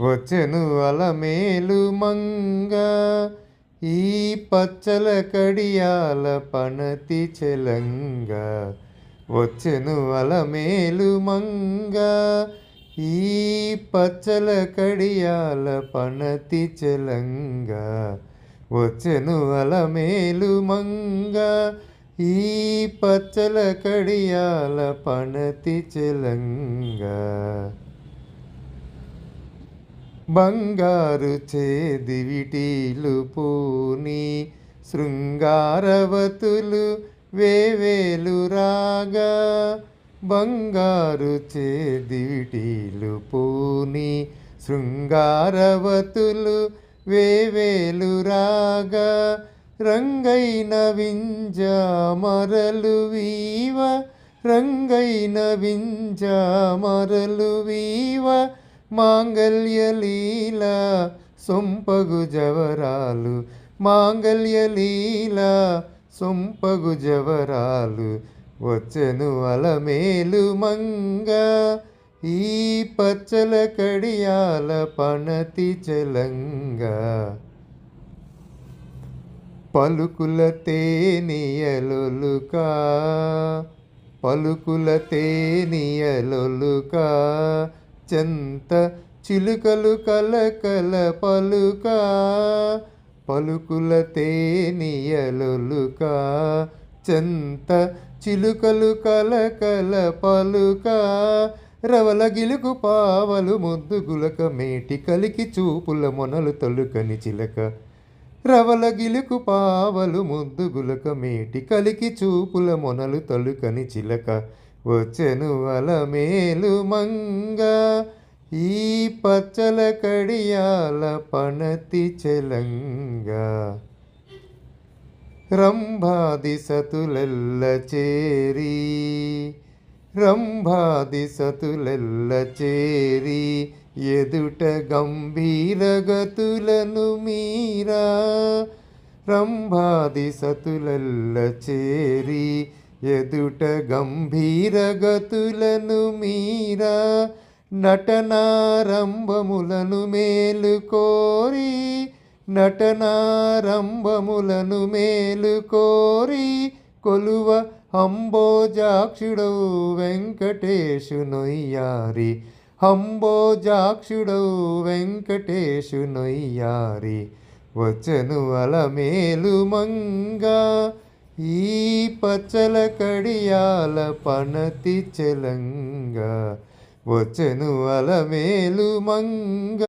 వచ్చెను అలమేలు మంగ. ఈ పచ్చల కడియాల పనతి చెలంగ. వచ్చెను అలమేలు మంగ. ఈ పచ్చల కడియాల పనతి చెలంగ. వచ్చెను అలమేలు మంగ. ఈ పచ్చల కడియాల పనతి చెలంగా. బంగారు చేదివిటీలు పూని శృంగారవతులు వేవేలు రాగా. బంగారు చేదివిటీలు పూని శృంగారవతులు వేవేలు రాగా. రంగైన వింజ మరలు వీవ రంగైన వింజ మరలు వీవ మాంగల్యలీల సొంపగు జవరాలు మాంగల్యలీల సొంపగు జవరాలు వచ్చెను అలమేలు మంగ. ఈ పచ్చల కడియాల పనతి చెలంగ. పలుకుల తేనియలొలుకా. పలుకుల తేనియలొలుకా. చెంత చిలుకలు కలకల పలుక పలుకుల తేనియలుక చెంత చిలుకలు కలకల పలుక రవల గిలుకు పావలు ముద్దు గులక మేటి కలికి చూపుల మొనలు తొలుకని చిలక. రవల గిలుకు పావలు ముద్దు గులక మేటి కలికి చూపుల మొనలు తొలుకని చిలక. వచ్చెను అలమేలు మంగ. ఈ పచ్చల కడియాల పనతి చెలంగ. రంభాది సతులెల్ల చేరి రంభాది సతులెల్ల చేరి ఎదుట గంభీర గతులను మీరా. రంభాది సతులెల్ల చేరి ఎదుట గంభీరగతులను మీరా నటనారంభములను మేలు కోరి నటనారంభములను మేలు కోరి కొలువ అంబోజాక్షుడౌ వెంకటేశునొయ్యారి అంబోజాక్షుడౌ వెంకటేశునొయ్యారి వెంకటేశు నొయ్యారి. వచ్చను అలమేలు మంగా ఈ పచ్చల కడియాల పనతి చెలంగ వచ్చెను అలమేలు మంగ.